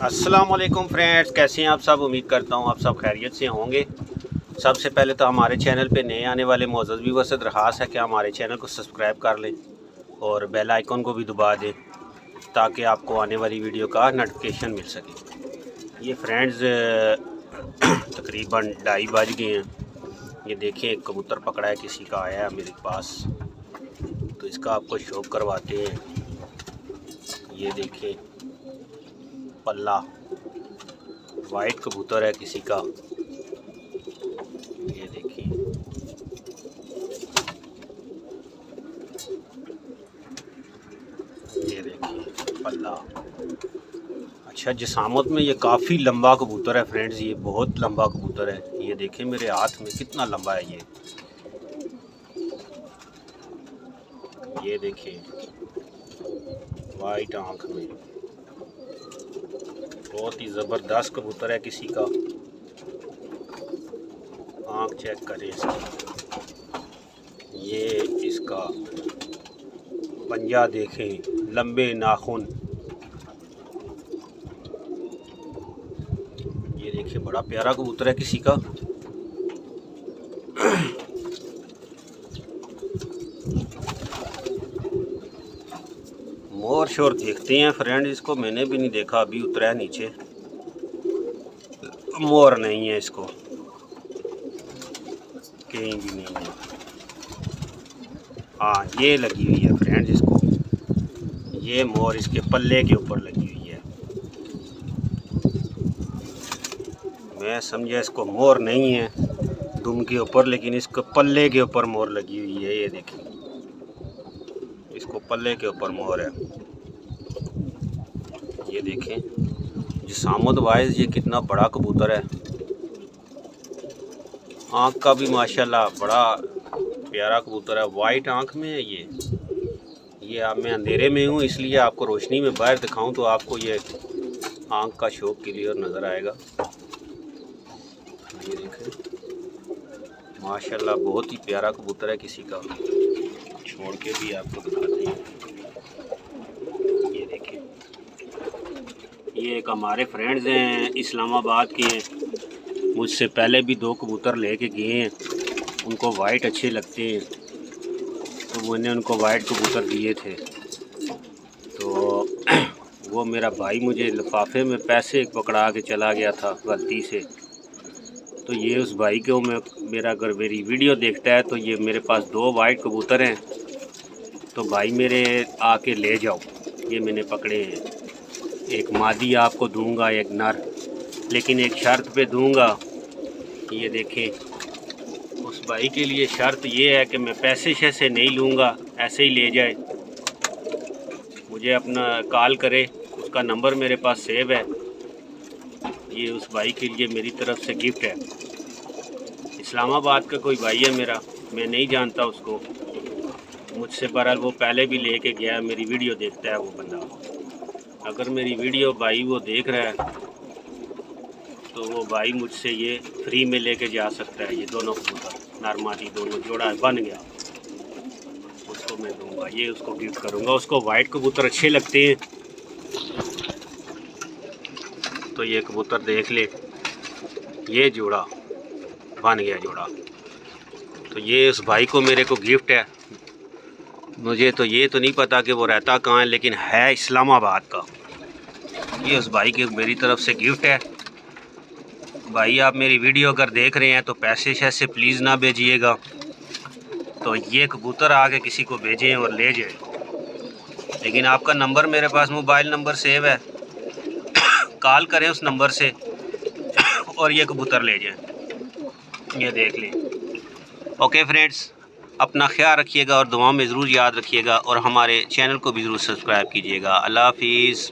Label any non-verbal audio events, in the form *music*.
वालेकुम फ्रेंड्स, कैसे हैं आप सब? उम्मीद करता हूँ आप सब खैरियत से होंगे। सबसे पहले तो हमारे चैनल पे नए आने वाले मोज़ भी वसत दरख्वास्त है कि हमारे चैनल को सब्सक्राइब कर लें और बेल आइकन को भी दबा दें, ताकि आपको आने वाली वीडियो का नोटिफिकेशन मिल सके। ये फ्रेंड्स, *clears throat* तकरीबन ढाई बज गए हैं। ये देखें एक कबूतर पकड़ा है, किसी का आया है मेरे पास। तो इसका आपको शौक करवाते हैं। ये देखें पल्ला। वाइट कबूतर है किसी का। ये देखिए। ये देखिए, पल्ला। अच्छा जिसामत में ये काफ़ी लंबा कबूतर है फ्रेंड्स, ये बहुत लंबा कबूतर है। ये देखें मेरे हाथ में कितना लंबा है ये। ये देखिए, वाइट आँख में। बहुत ही ज़बरदस्त कबूतर है किसी का। आँख चेक करें इसकी। ये इसका पंजा देखें, लंबे नाखून। ये देखिए, बड़ा प्यारा कबूतर है किसी का। मोर शोर देखते हैं फ्रेंड इसको मैंने भी नहीं देखा, अभी उतरा है नीचे। मोर नहीं है इसको। कहीं भी नहीं है। हाँ ये लगी हुई है फ्रेंड इसको। ये मोर इसके पल्ले के ऊपर लगी हुई है। मैं समझा इसको मोर नहीं है, दुम के ऊपर, लेकिन इसको पल्ले के ऊपर मोर लगी हुई है, ये देखिए। इसको पल्ले के ऊपर मोहर है। ये देखें जिसामत वाइज ये कितना बड़ा कबूतर है। आँख का भी माशाल्लाह बड़ा प्यारा कबूतर है। वाइट आँख में है ये। ये आप, मैं अंधेरे में हूँ, इसलिए आपको रोशनी में बाहर दिखाऊँ तो आपको ये आँख का शौक क्लियर नज़र आएगा। ये देखें, माशाल्लाह बहुत ही प्यारा कबूतर है किसी का। छोड़ के भी आपको दिखाते हैं। ये देखिए। ये एक हमारे फ्रेंड्स हैं, इस्लामाबाद के। हैं मुझसे पहले भी दो कबूतर लेके गए हैं। उनको वाइट अच्छे लगते हैं। तो मैंने उनको वाइट कबूतर दिए थे। तो *clears throat* वो मेरा भाई मुझे लिफाफे में पैसे पकड़ा के चला गया था, गलती से। तो ये उस भाई को मैं, मेरा अगर मेरी वीडियो देखता है तो ये मेरे पास दो वाइट कबूतर हैं। तो भाई मेरे आके ले जाओ। ये मैंने पकड़े हैं। एक मादी आपको दूँगा, एक नर। लेकिन एक शर्त पे दूँगा ये देखें, उस भाई के लिए शर्त ये है कि मैं पैसे शैसे नहीं लूँगा, ऐसे ही ले जाए। मुझे अपना कॉल करे, उसका नंबर मेरे पास सेव है। ये उस भाई के लिए मेरी तरफ़ से गिफ्ट है। इस्लामाबाद का कोई भाई है मेरा, मैं नहीं जानता उसको। मुझसे बहरहाल वो पहले भी ले लेके गया मेरी वीडियो देखता है वो बंदा। अगर मेरी वीडियो भाई वो देख रहा है तो वो भाई मुझसे ये फ्री में लेके जा सकता है। ये दोनों कबूतर नरमादी दोनों जोड़ा बन गया। उसको मैं दूँगा, ये उसको गिफ्ट करूँगा। उसको वाइट कबूतर अच्छे लगते हैं। तो ये कबूतर देख ले, ये जोड़ा, बन गया जोड़ा। तो ये उस भाई को मेरे को गिफ्ट है। मुझे तो ये तो नहीं पता कि वो रहता कहाँ है, लेकिन है इस्लामाबाद का। ये उस भाई की मेरी तरफ़ से गिफ्ट है। भाई, आप मेरी वीडियो अगर देख रहे हैं तो पैसे शैसे प्लीज़ ना भेजिएगा। तो ये कबूतर आके किसी को भेजें और ले जाए। लेकिन आपका नंबर मेरे पास मोबाइल नंबर सेव है। कॉल करें उस नंबर से और ये कबूतर ले जाएँ। ये देख लें। ओके फ्रेंड्स अपना ख्याल रखिएगा और दुआओं में ज़रूर याद रखिएगा और हमारे चैनल को भी ज़रूर सब्सक्राइब कीजिएगा। अल्लाह हाफिज़।